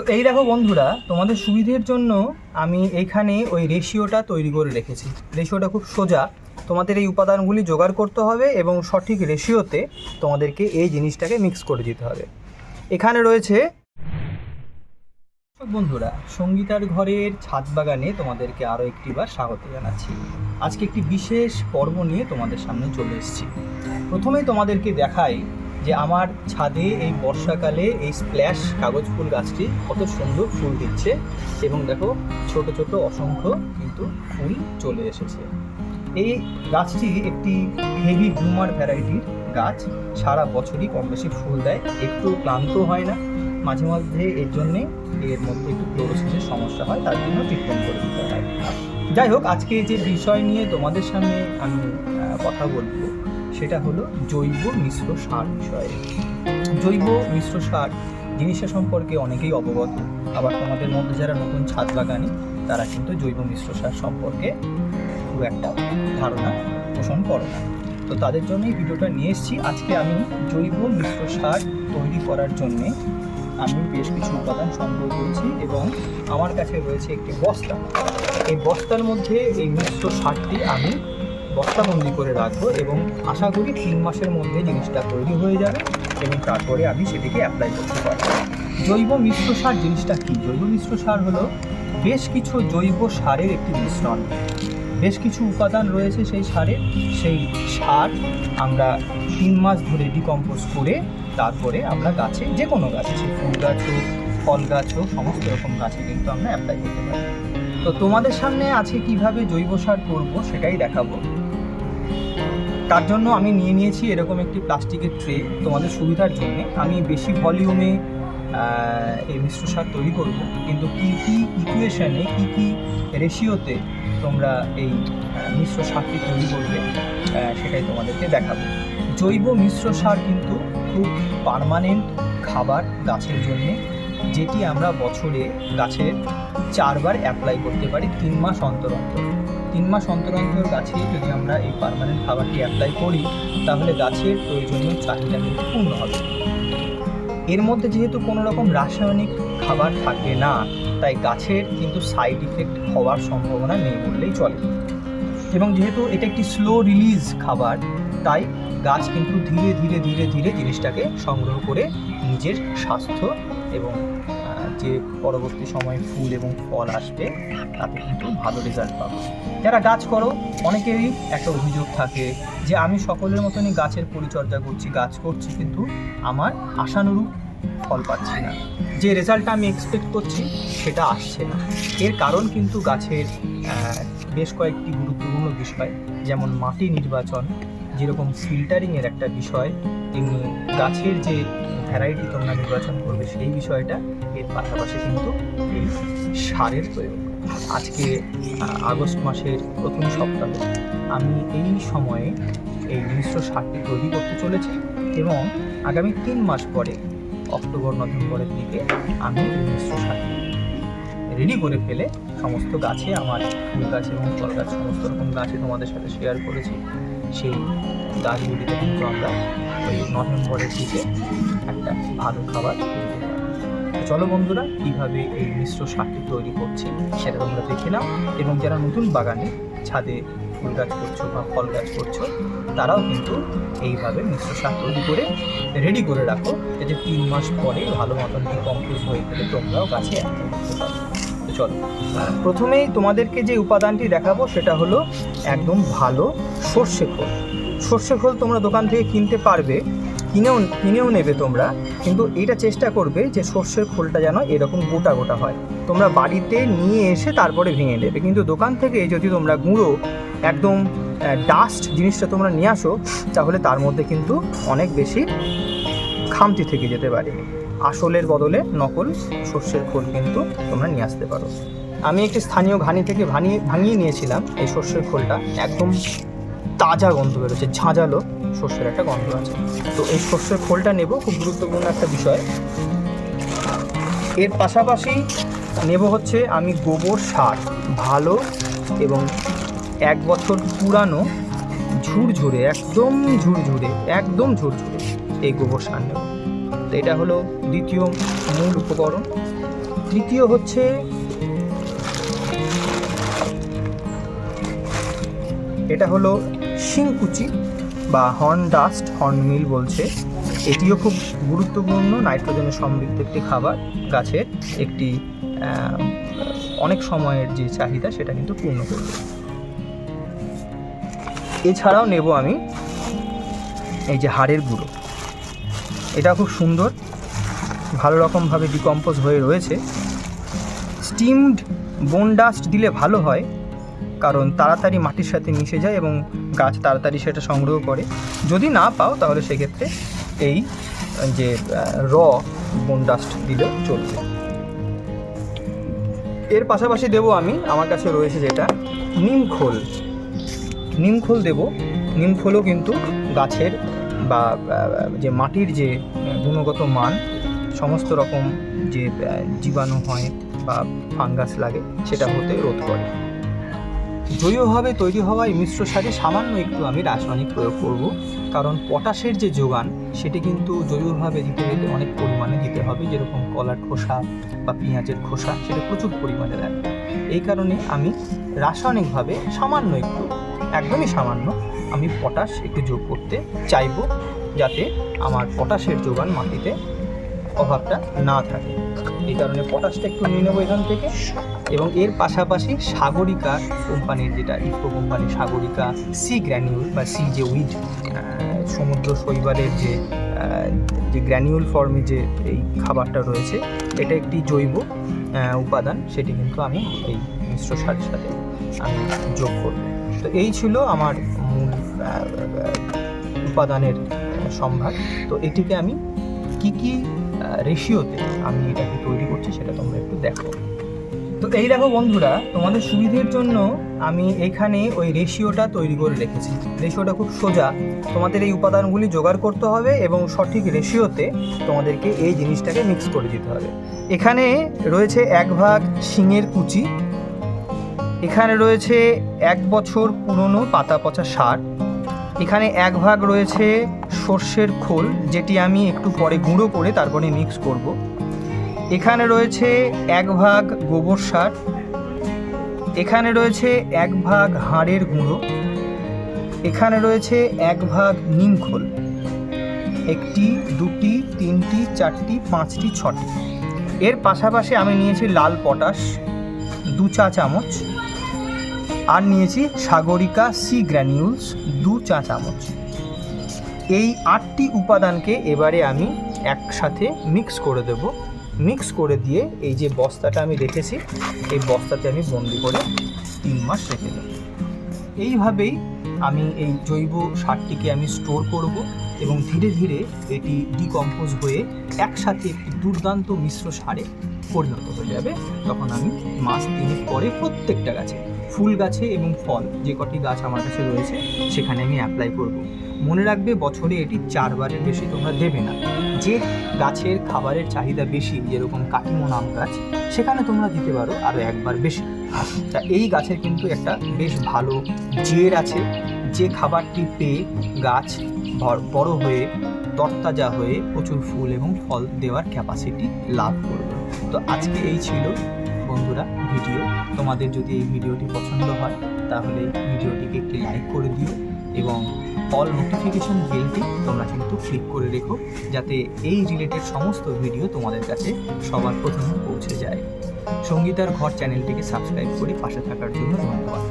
তো এই দেখো বন্ধুরা, তোমাদের সুবিধের জন্য আমি এইখানে ওই রেশিওটা তৈরি করে রেখেছি। রেশিওটা খুব সোজা। তোমাদের এই উপাদানগুলি জোগাড় করতে হবে এবং সঠিক রেশিওতে তোমাদেরকে এই জিনিসটাকে মিক্স করে দিতে হবে। এখানে রয়েছে, বন্ধুরা, সঙ্গীতার ঘরের ছাদ বাগানে তোমাদেরকে আরও একটি একটিবার স্বাগত জানাচ্ছি। আজকে একটি বিশেষ পর্ব নিয়ে তোমাদের সামনে চলে এসেছি। প্রথমেই তোমাদেরকে দেখাই যে আমার ছাদে এই বর্ষাকালে এই স্প্ল্যাশ কাগজ ফুল গাছটি কত সুন্দর ফুল দিচ্ছে এবং দেখো ছোট ছোট অসংখ্য কিন্তু ফুল চলে এসেছে। এই গাছটি একটি হেভি ব্লুমার ভ্যারাইটির গাছ। সারা বছরই কম বেশি ফুল দেয়। একটু ক্লান্ত হয় না। মাঝে মধ্যে এর জন্যে এর মধ্যে একটু ক্লোরোসিসের সমস্যা হয়, তার জন্য ট্রিটমেন্ট করে দিতে হয়। যাই হোক আজকে যে বিষয় নিয়ে তোমাদের সামনে আমি কথা বলব, সেটা হলো জৈব মিশ্র সার বিষয়ে। জৈব মিশ্র সার জিনিসটা সম্পর্কে অনেকেই অবগত, আবার তোমাদের মধ্যে যারা নতুন ছাদ বাগানি, তারা কিন্তু জৈব মিশ্র সার সম্পর্কে খুব একটা ধারণা পোষণ করে না। তো তাদের জন্যই ভিডিওটা নিয়ে এসেছি। আজকে আমি জৈব মিশ্র সার তৈরি করার জন্যে আমি বেশ কিছু উপাদান সংগ্রহ করেছি এবং আমার কাছে রয়েছে একটি বস্তা। এই বস্তার মধ্যে এই মিশ্র সারটি আমি বস্তাবন্দি করে রাখব এবং আশা করি তিন মাসের মধ্যে জিনিসটা তৈরি হয়ে যাবে এবং তারপরে আমি সেটিকে অ্যাপ্লাই করতে পারব। জৈব মিশ্র সার জিনিসটা কি? জৈব মিশ্র সার হলো বেশ কিছু জৈব সারের একটি মিশ্রণ। বেশ কিছু উপাদান রয়েছে সেই সারের সেই সার আমরা তিন মাস ধরে ডিকম্পোজ করে তারপরে আমরা গাছে যে কোনো গাছে, সে ফুল গাছ হোক, ফল গাছ হোক, সমস্ত রকম গাছে কিন্তু আমরা অ্যাপ্লাই করতে পারি। তো তোমাদের সামনে আছে কীভাবে জৈব সার করব সেটাই দেখাবো। তার জন্য আমি নিয়ে নিয়েছি এরকম একটি প্লাস্টিকের ট্রে তোমাদের সুবিধার জন্য। আমি বেশি ভলিউমে এই মিশ্র সার তৈরি করব। কিন্তু কী কী ইকুয়েশনে কী কী রেশিওতে তোমরা এই মিশ্র সারটি তৈরি করবে সেটাই তোমাদেরকে দেখাবো। জৈব মিশ্র সার কিন্তু খুব পার্মানেন্ট খাবার গাছের জন্য, যেটি আমরা বছরে গাছের চারবার অ্যাপ্লাই করতে পারি তিন মাস অন্তর অন্তর। তিন মাস অন্তর অন্তর গাছে যদি আমরা এই পার্মানেন্ট খাবারটি অ্যাপ্লাই করি, তাহলে গাছের প্রয়োজনীয় চাহিদা কিন্তু পূর্ণ হবে। এর মধ্যে যেহেতু কোনো রকম রাসায়নিক খাবার থাকে না, তাই গাছের কিন্তু সাইড ইফেক্ট হওয়ার সম্ভাবনা নেই বললেই চলে। এবং যেহেতু এটা একটি স্লো রিলিজ খাবার, তাই গাছ কিন্তু ধীরে ধীরে ধীরে ধীরে জিনিসটাকে সংগ্রহ করে নিজের স্বাস্থ্য এবং যে পরবর্তী সময়ে ফুল এবং ফল আসবে, তাতে কিন্তু ভালো রেজাল্ট পাবো। যারা গাছ করো, অনেকেরই একটা অভিযোগ থাকে যে, আমি সকলের মতনই গাছের পরিচর্যা করছি, গাছ করছি, কিন্তু আমার আশানুরূপ ফল পাচ্ছি না। যে রেজাল্টটা আমি এক্সপেক্ট করছি, সেটা আসছে না। এর কারণ কিন্তু গাছের বেশ কয়েকটি গুরুত্বপূর্ণ বিষয়। যেমন মাটি নির্বাচন, যেরকম ফিল্টারিংয়ের একটা বিষয়, তেমনি গাছের যে ভ্যারাইটি তোমরা নির্বাচন করবে সেই বিষয়টা এর পাশাপাশি কিন্তু এই সারের প্রয়োগ। আজকে আগস্ট মাসের প্রথম সপ্তাহে আমি এই সময়ে এই মিশ্র সারটি তৈরি করতে চলেছি এবং আগামী তিন মাস পরে, অক্টোবর, নভেম্বরের দিকে আমি এই মিশ্র সারটি রেডি করে ফেলে সমস্ত গাছে আমার ফুল গাছ এবং ফল গাছ, সমস্ত রকম গাছে তোমাদের সাথে শেয়ার করেছি। সেই গাছগুলিতে কিন্তু আমরা ওই নভেম্বরের দিকে একটা ভালো খাবার চলো বন্ধুরা, কীভাবে এই মিশ্র সারটি তৈরি করছি সেটা তোমরা দেখে নাও। এবং যারা নতুন বাগানে ছাদে ফুল গাছ করছ বা ফল গাছ করছ, তারাও কিন্তু এইভাবে মিশ্র সার তৈরি করে রেডি করে রাখো। যাতে তিন মাস পরে ভালো মতন ডিকম্পোজ হয়ে গেলে তোমরাও গাছে তো চলো, প্রথমেই তোমাদেরকে যে উপাদানটি দেখাবো সেটা হলো একদম ভালো সর্ষে খোল। সর্ষে খোল তোমরা দোকান থেকে কিনতে পারবে, কিনেও কিনেও নেবে তোমরা, কিন্তু এটা চেষ্টা করবে যে সর্ষের খোলটা যেন এরকম গোটা গোটা হয়। তোমরা বাড়িতে নিয়ে এসে তারপরে ভেঙে নেবে কিন্তু দোকান থেকে যদি তোমরা গুঁড়ো, একদম ডাস্ট জিনিসটা তোমরা নিয়ে আসো, তাহলে তার মধ্যে কিন্তু অনেক বেশি খামতি থেকে যেতে পারে। আসলের বদলে নকল সর্ষের খোল কিন্তু তোমরা নিয়ে আসতে পারো। আমি একটি স্থানীয় ঘানি থেকে ভানিয়ে ভাঙিয়ে নিয়েছিলাম এই সর্ষের খোলটা। একদম তাজা গন্ধ বেরোচ্ছে, ঝাঁঝালো সর্ষের একটা গন্ধ আছে। তো এই সর্ষের খোলটা নেব, খুব গুরুত্বপূর্ণ একটা বিষয়। এর পাশাপাশি নেব হচ্ছে আমি গোবর সার, ভালো এবং এক বছর পুরানো ঝুরঝুরে, একদম ঝুরঝুরে একদম ঝুরঝুরে এই গোবর সার নেব। তো এটা হলো দ্বিতীয় মূল উপকরণ। তৃতীয় হচ্ছে এটা হলো শিংকুচি বা হর্ন ডাস্ট, হর্ন মিল বলছে, এটিও খুব গুরুত্বপূর্ণ নাইট্রোজেনের সমৃদ্ধ একটি খাবার। গাছের একটি অনেক সময়ের যে চাহিদা, সেটা কিন্তু পূর্ণ করবে। এছাড়াও নেব আমি এই যে হাড়ের গুঁড়ো। এটা খুব সুন্দর, ভালো রকমভাবে ডিকম্পোজ হয়ে রয়েছে। স্টিমড বোন ডাস্ট দিলে ভালো হয় কারণ তাড়াতাড়ি মাটির সাথে মিশে যায় এবং গাছ তাড়াতাড়ি সেটা সংগ্রহ করে। যদি না পাও, তাহলে সেক্ষেত্রে এই যে র বোন ডাস্ট দিলেও চলবে। এর পাশাপাশি দেব আমি, আমার কাছে রয়েছে যেটা নিমখোল নিমখোল দেব। নিমখোলও কিন্তু গাছের বা যে মাটির যে গুণগত মান, সমস্ত রকম যে জীবাণু হয় বা ফাঙ্গাস লাগে, সেটা হতে রোধ করে। জৈবভাবে তৈরি হওয়া এই মিশ্র সারে সামান্য একটু আমি রাসায়নিক প্রয়োগ করব। কারণ পটাশের যে যোগান, সেটি কিন্তু জৈবভাবে দিতে গেলে অনেক পরিমাণে দিতে হবে। যেরকম কলার খোসা বা পেঁয়াজের খোসা, সেটা প্রচুর পরিমাণে লাগবে এই কারণে আমি রাসায়নিকভাবে সামান্য একটু, একদমই সামান্য, আমি পটাশ একটু যোগ করতে চাইব, যাতে আমার পটাশের যোগান মাটিতে অভাবটা না থাকে। এই কারণে পটাশটা একটু নিয়ে নেব এখান থেকে। এবং এর পাশাপাশি সাগরিকা কোম্পানির যেটা ইফকো কোম্পানির সাগরিকা সি গ্র্যানিউল বা সি যে উইড সমুদ্র শৈবালের যে যে গ্র্যানিউল ফর্মে যে এই খাবারটা রয়েছে, এটা একটি জৈব উপাদান। সেটি কিন্তু আমি এই মিশ্র সারের সাথে আমি যোগ করব। তো এই ছিল আমার মূল উপাদানের সম্ভার। তো এটিকে আমি কি কি রেশিওতে আমি এটাকে তৈরি করছি সেটা তোমরা একটু দেখো। তো এই দেখো বন্ধুরা, তোমাদের সুবিধের জন্য আমি এখানে ওই রেশিওটা তৈরি করে রেখেছি। রেশিওটা খুব সোজা। তোমাদের এই উপাদানগুলি জোগাড় করতে হবে এবং সঠিক রেশিওতে তোমাদেরকে এই জিনিসটাকে মিক্স করে দিতে হবে। এখানে রয়েছে এক ভাগ শিঙের কুচি। এখানে রয়েছে এক বছর পুরনো পাতা পচা সার। এখানে এক ভাগ রয়েছে সর্ষের খোল, যেটি আমি একটু পরে গুঁড়ো করে তারপরে মিক্স করব। এখানে রয়েছে এক ভাগ গোবর সার, এখানে রয়েছে এক ভাগ হাড়ের গুঁড়ো, এখানে রয়েছে এক ভাগ নিমখোল একটি, দুটি, তিনটি, চারটি, পাঁচটি, ছটি। এর পাশাপাশি আমি নিয়েছি লাল পটাশ, দু চা চামচ, আর নিয়েছি সাগরিকা সি গ্র্যানিউলস, দু চা চামচ। এই আটটি উপাদানকে এবারে আমি একসাথে মিক্স করে দেব। মিক্স করে দিয়ে এই যে বস্তাটা আমি রেখেছি, এই বস্তাতে আমি বন্দি করে তিন মাস রেখে দেব। এইভাবেই আমি এই জৈব সারটিকে আমি স্টোর করব এবং ধীরে ধীরে এটি ডিকম্পোজ হয়ে একসাথে একটি দুর্দান্ত মিশ্র সারে পরিণত হয়ে যাবে। তখন আমি মাস তিনের পরে প্রত্যেকটা গাছে ফুল গাছে এবং ফল, যে কটি গাছ আমার কাছে রয়েছে, সেখানে আমি অ্যাপ্লাই করব। মনে রাখবে, বছরে এটি চারবারের বেশি তোমরা দেবে না। যে গাছের খাবারের চাহিদা বেশি, যেরকম কাটিমন আম গাছ, সেখানে তোমরা দিতে পারো আরও একবার বেশি। তা এই গাছের কিন্তু একটা বেশ ভালো জের আছে। যে খাবারটি পেয়ে গাছ বড় হয়ে, তরতাজা হয়ে প্রচুর ফুল এবং ফল দেওয়ার ক্যাপাসিটি লাভ করবে। তো আজকে এই ছিল বন্ধুরা, ভিডিও। তোমাদের যদি এই ভিডিওটি পছন্দ হয়, তাহলে ভিডিওটিকে একটি লাইক করে দিও এবং অল নোটিফিকেশন বেলটি তোমরা কিন্তু ক্লিক করে রেখো, যাতে এই রিলেটেড সমস্ত ভিডিও তোমাদের কাছে সবার প্রথমে পৌঁছে যায়। সঙ্গীতার ঘর চ্যানেলটিকে সাবস্ক্রাইব করে পাশে থাকার জন্য ধন্যবাদ।